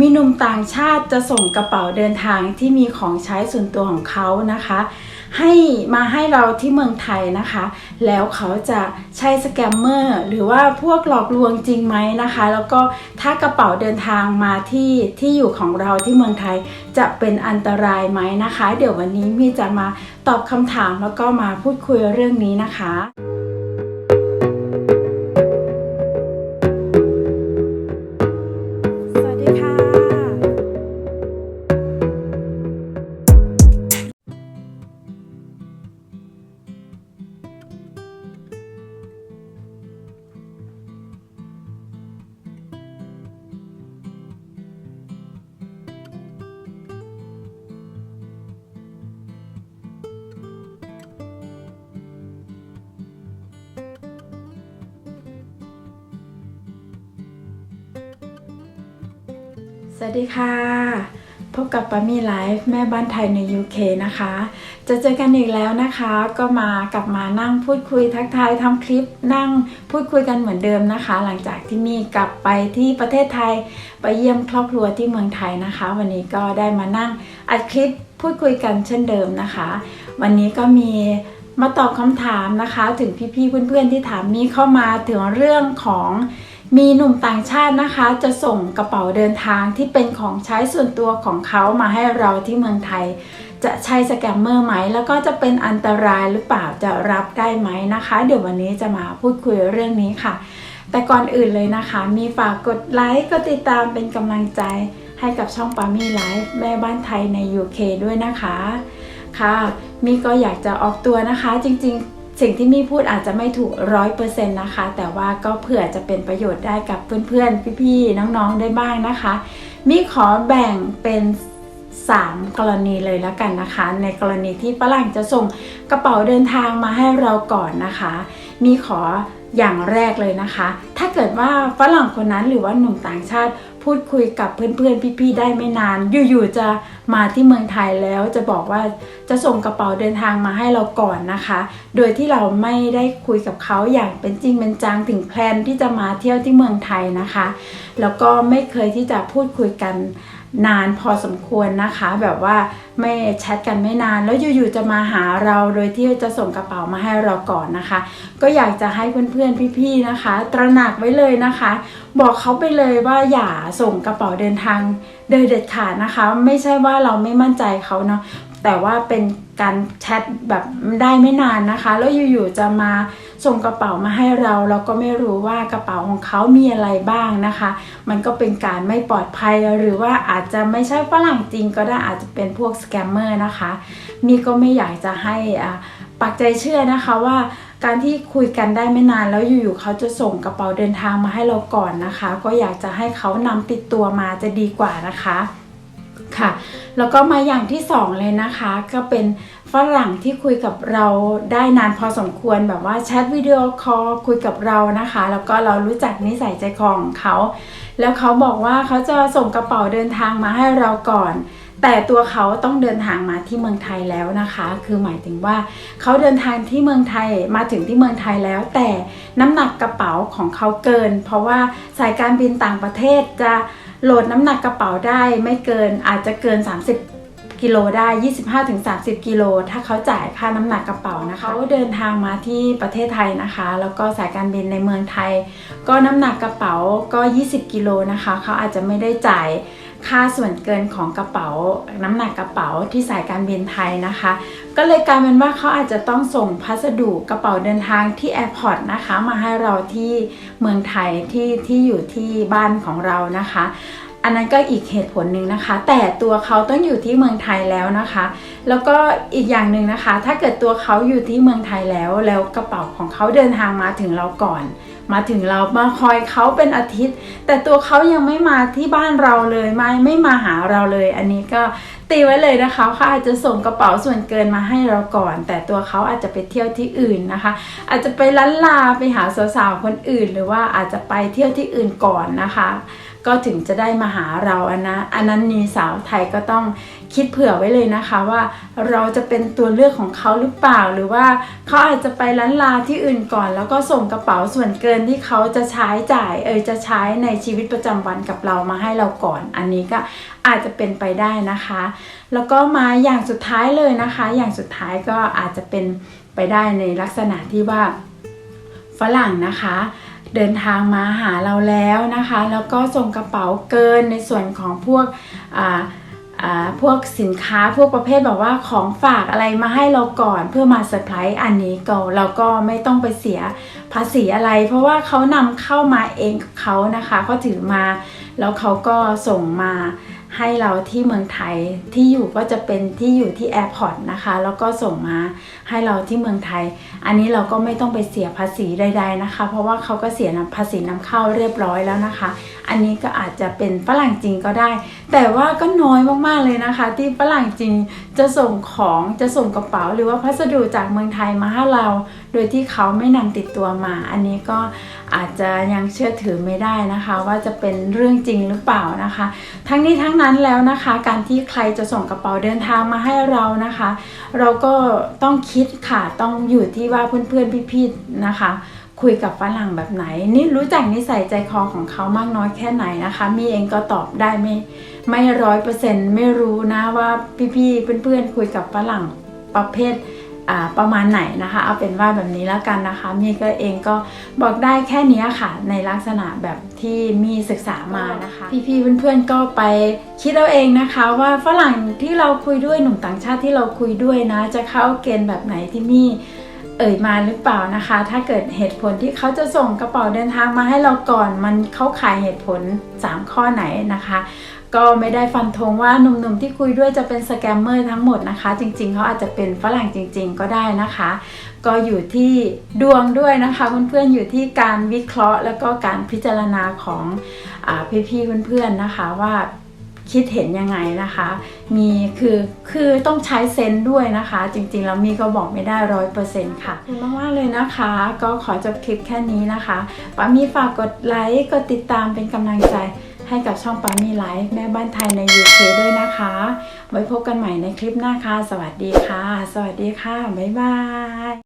มีหนุ่มต่างชาติจะส่งกระเป๋าเดินทางที่มีของใช้ส่วนตัวของเขานะคะ ให้มาให้เราที่เมืองไทยนะคะ แล้วเขาจะใช่สแกมเมอร์หรือว่าพวกหลอกลวงจริงไหมนะคะ แล้วก็ถ้ากระเป๋าเดินทางมาที่ที่อยู่ของเราที่เมืองไทยจะเป็นอันตรายไหมนะคะ เดี๋ยววันนี้มีจะมาตอบคำถามแล้วก็มาพูดคุยเรื่องนี้นะคะ วัสดีค่ะ พบกับปามีไลฟ์แม่บ้านไทยใน UK นะคะ จะเจอกันอีกแล้วนะคะ ก็มากลับมานั่งพูดคุยทักทายทำคลิปนั่งพูดคุยกันเหมือนเดิมนะคะ หลังจากที่มีกลับไปที่ประเทศไทยไปเยี่ยมครอบครัวที่เมืองไทยนะคะ วันนี้ก็ได้มานั่งอัดคลิปพูดคุยกันเช่นเดิมนะคะ วันนี้ก็มีมาตอบคำถามนะคะ ถึงพี่ๆเพื่อนๆที่ถามมีเข้ามาถึงเรื่องของ มีหนุ่มต่างชาตินะคะ จะส่งกระเป๋าเดินทางที่เป็นของใช้ส่วนตัวของเขามาให้เราที่เมืองไทย จะใช่สแกมเมอร์ไหม แล้วก็จะเป็นอันตรายหรือเปล่าจะรับได้ไหมนะคะ เดี๋ยววันนี้จะมาพูดคุยเรื่องนี้ค่ะ แต่ก่อนอื่นเลยนะคะ มีฝากกดไลค์กดติดตามเป็นกำลังใจให้กับช่องปามี่ไลฟ์แม่บ้านไทยใน UK ด้วยนะคะค่ะ มีก็อยากจะออกตัวนะคะจริงๆ สิ่งที่มี่พูดอาจจะไม่ถูกร้อยเปอร์เซ็นต์นะคะ แต่ว่าก็เผื่อจะเป็นประโยชน์ได้กับเพื่อนๆ พี่ๆ น้องๆ ได้บ้างนะคะ มี่ขอแบ่งเป็น3 กรณีเลยแล้วกันนะคะ ในกรณีที่ฝรั่งจะส่งกระเป๋าเดินทางมาให้เราก่อนนะคะ มีขออย่างแรกเลยนะคะ ถ้าเกิดว่าฝรั่งคนนั้นหรือว่าหนุ่มต่างชาติ พูดคุยกับเพื่อนๆ พี่ๆ ได้ไม่นาน อยู่ๆ จะมาที่เมืองไทยแล้วจะบอกว่าจะส่งกระเป๋าเดินทางมาให้เราก่อนนะคะ โดยที่เราไม่ได้คุยกับเขาอย่างเป็นจริงเป็นจังถึงแพลนที่จะมาเที่ยวที่เมืองไทยนะคะ แล้วก็ไม่เคยที่จะพูดคุยกัน นานพอสมควรนะคะ แบบว่าไม่แชทกันไม่นาน แล้วอยู่ๆจะมาหาเราโดยที่จะส่งกระเป๋ามาให้เราก่อนนะคะ ก็อยากจะให้เพื่อนๆพี่ๆนะคะ ตระหนักไว้เลยนะคะ บอกเขาไปเลยว่าอย่าส่งกระเป๋าเดินทางโดยเด็ดขาดนะคะ ไม่ใช่ว่าเราไม่มั่นใจเขาเนาะแต่ว่าเป็น การแชทแบบได้ไม่นานนะคะ แล้วอยู่ๆจะมาส่งกระเป๋ามาให้เรา เราก็ไม่รู้ว่ากระเป๋าของเขามีอะไรบ้างนะคะ มันก็เป็นการไม่ปลอดภัยหรือว่าอาจจะไม่ใช่ฝรั่งจริงก็ได้อาจจะเป็นพวกสแกมเมอร์นะคะมีก็ไม่อยากจะให้อ่าปักใจเชื่อนะคะว่าการที่คุยกันได้ไม่นานแล้วอยู่ๆเขาจะส่งกระเป๋าเดินทางมาให้เราก่อนนะคะ ก็อยากจะให้เขานำติดตัวมาจะดีกว่านะคะ ค่ะ แล้วก็มาอย่างที่สองเลยนะคะ ก็เป็นฝรั่งที่คุยกับเราได้นานพอสมควรแบบว่าแชทวิดีโอคอลคุยกับเรานะคะ แล้วก็เรารู้จักนิสัยใจคอของเขา แล้วเขาบอกว่าเขาจะส่งกระเป๋าเดินทางมาให้เราก่อน แต่ตัวเขาต้องเดินทางมาที่เมืองไทยแล้วนะคะ คือหมายถึงว่าเขาเดินทางที่เมืองไทยมาถึงที่เมืองไทยแล้ว แต่น้ำหนักกระเป๋าของเขาเกิน เพราะว่าสายการบินต่างประเทศจะ โหลดน้ำหนักกระเป๋าได้ไม่เกินอาจจะเกิน 30 กิโลได้ 25-30 กิโล ถ้าเขาจ่ายค่าน้ำหนักกระเป๋านะคะเขาเดินทางมาที่ประเทศไทยนะคะ แล้วก็สายการบินในเมืองไทย ก็น้ำหนักกระเป๋าก็ 20 กิโลนะคะ เขาอาจจะไม่ได้จ่าย ค่าส่วนเกินของกระเป๋า น้ำหนักกระเป๋าที่สายการบินไทยนะคะ ก็เลยกลายเป็นว่าเขาอาจจะต้องส่งพัสดุกระเป๋าเดินทางที่แอร์พอร์ตนะคะ มาให้เราที่เมืองไทยที่ที่อยู่ที่บ้านของเรานะคะ อันนั้นก็อีกเหตุผลหนึ่งนะคะ แต่ตัวเขาต้องอยู่ที่เมืองไทยแล้วนะคะ แล้วก็อีกอย่างหนึ่งนะคะ ถ้าเกิดตัวเขาอยู่ที่เมืองไทยแล้ว แล้วกระเป๋าของเขาเดินทางมาถึงเราก่อน มาถึงเรามาคอยเขาเป็นอาทิตย์ แต่ตัวเขายังไม่มาที่บ้านเราเลยไม่ไม่มาหาเราเลย อันนี้ก็ตีไว้เลยนะคะเขาอาจจะส่งกระเป๋าส่วนเกินมาให้เราก่อน แต่ตัวเขาอาจจะไปเที่ยวที่อื่นนะคะ อาจจะไปล้านลาไปหาสาวๆคนอื่น หรือว่าอาจจะไปเที่ยวที่อื่นก่อนนะคะ ก็ถึงจะได้มาหาเราอันนะอันนั้นนี่สาวไทยก็ต้องคิดเผื่อไว้เลยนะคะว่าเราจะเป็นตัวเลือกของเขาหรือเปล่า หรือว่าเขาอาจจะไปล้านลาที่อื่นก่อน แล้วก็ส่งกระเป๋าส่วนเกินที่เขาจะใช้จ่ายเออจะใช้ในชีวิตประจำวันกับเรามาให้เราก่อน อันนี้ก็อาจจะเป็นไปได้นะคะ แล้วก็มาอย่างสุดท้ายเลยนะคะ อย่างสุดท้ายก็อาจจะเป็นไปได้ในลักษณะที่ว่าฝรั่งนะคะ เดินทางมาหาเราแล้วนะคะ แล้วก็ส่งกระเป๋าเกินในส่วนของพวกพวกสินค้าพวกประเภทแบบว่าของฝากอะไรมาให้เราก่อนเพื่อมาเซอร์ไพรส์อันนี้ก็เราก็ไม่ต้องไปเสียภาษีอะไร เพราะว่าเขานำเข้ามาเองเขานะคะเขาถือมาแล้วเขาก็ส่งมา ให้เราที่เมืองไทยที่อยู่ก็จะเป็นที่อยู่ที่แอร์พอร์ตนะคะแล้วก็ส่งมาให้เราที่เมืองไทย อันนี้เราก็ไม่ต้องไปเสียภาษีใด ๆนะคะ เพราะว่าเขาก็เสียภาษีนำเข้าเรียบร้อยแล้วนะคะอันนี้ก็อาจจะเป็นฝรั่งจริงก็ได้ แต่ว่าก็น้อยมากๆเลยนะคะ ที่ฝรั่งจริงจะส่งของจะส่งกระเป๋า หรือว่าพัสดุจากเมืองไทยมาให้เรา โดยที่เขาไม่นำติดตัวมา อันนี้ก็อาจจะยังเชื่อถือไม่ได้นะคะ ว่าจะเป็นเรื่องจริงหรือเปล่านะคะ ทั้งนี้ทั้งนั้นแล้วนะคะ การที่ใครจะส่งกระเป๋าเดินทางมาให้เรานะคะ เราก็ต้องคิดค่ะต้องอยู่ที่ว่าเพื่อนๆพี่ๆนะคะ คุยกับฝรั่งแบบไหน นี่รู้จักนิสัยใจคอของเขามากน้อยแค่ไหนนะคะ มีเองก็ตอบได้ไม่ไม่ร้อยเปอร์เซ็นต์ไม่รู้นะว่าพี่ๆเพื่อนๆคุยกับฝรั่งประเภทอ่าประมาณไหนนะคะ เอาเป็นว่าแบบนี้แล้วกันนะคะ มีก็เองก็บอกได้แค่นี้ค่ะ ในลักษณะแบบที่มีศึกษามานะคะ พี่ๆเพื่อนๆก็ไปคิดเอาเองนะคะ ว่าฝรั่งที่เราคุยด้วยหนุ่มต่างชาติที่เราคุยด้วยนะ จะเข้าเกณฑ์แบบไหนที่มี เอ่ยมาหรือเปล่านะคะ ถ้าเกิดเหตุผลที่เขาจะส่งกระเป๋าเดินทางมาให้เราก่อน มันเข้าขายเหตุผล 3 ข้อไหนนะคะ ก็ไม่ได้ฟันธงว่าหนุ่มๆที่คุยด้วยจะเป็นสแกมเมอร์ทั้งหมดนะคะ จริงๆ เขาอาจจะเป็นฝรั่งจริง ๆ ก็ได้นะคะ ก็อยู่ที่ดวงด้วยนะคะเพื่อนๆอยู่ที่การวิเคราะห์ แล้วก็การพิจารณาของอพี่ๆเพื่อนๆนะคะว่า คิดเห็นยังไงนะคะ มีคือคือต้องใช้เซนด้วยนะคะ จริงๆแล้วมีก็บอกไม่ได้ร้อยเปอร์เซ็นต์ค่ะขอบคุณมากๆเลยนะคะ ก็ขอจบคลิปแค่นี้นะคะปามีฝากกดไลค์กดติดตามเป็นกำลังใจให้กับช่องปามีไลฟ์แม่บ้านไทยใน UK ด้วยนะคะ ไว้พบกันใหม่ในคลิปหน้าค่ะ สวัสดีค่ะ สวัสดีค่ะ บ๊ายบาย